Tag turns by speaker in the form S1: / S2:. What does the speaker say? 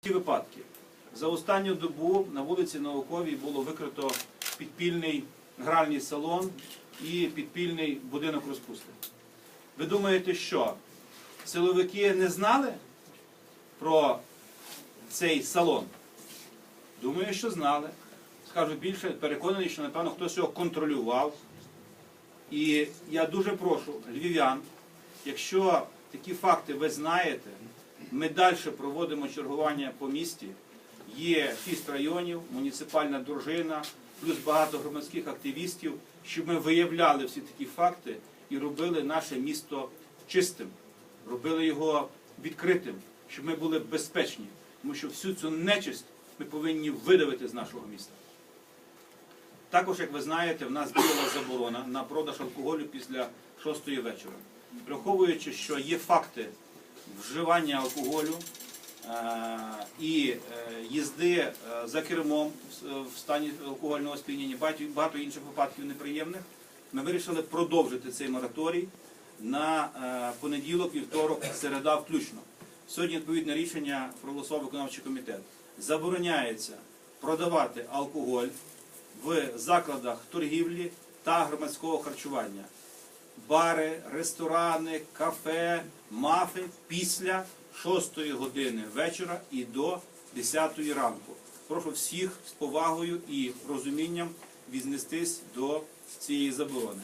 S1: Ті випадки. За останню добу на вулиці Науковій було викрито підпільний гральний салон і підпільний будинок розпусти. Ви думаєте, що силовики не знали про цей салон? Думаю, що знали. Скажу більше, переконаний, що напевно хтось його контролював. І я дуже прошу львів'ян, якщо такі факти ви знаєте, ми далі проводимо чергування по місті. Є шість районів, муніципальна дружина, плюс багато громадських активістів, щоб ми виявляли всі такі факти і робили наше місто чистим, робили його відкритим, щоб ми були безпечні. Тому що всю цю нечисть ми повинні видавити з нашого міста. Також, як ви знаєте, в нас діяла заборона на продаж алкоголю після 6 вечора. Враховуючи, що є факти вживання алкоголю е, і е, їзди е, за кермом в- стані алкогольного сп'яніння, багато, інших випадків неприємних, ми вирішили продовжити цей мораторій на понеділок, вівторок, середа включно. Сьогодні відповідне рішення проголосував виконавчий комітет. Забороняється продавати алкоголь в закладах торгівлі та громадського харчування. Бари, ресторани, кафе, мафи після 6 години вечора і до 10 ранку. Прошу всіх з повагою і розумінням віднестись до цієї заборони.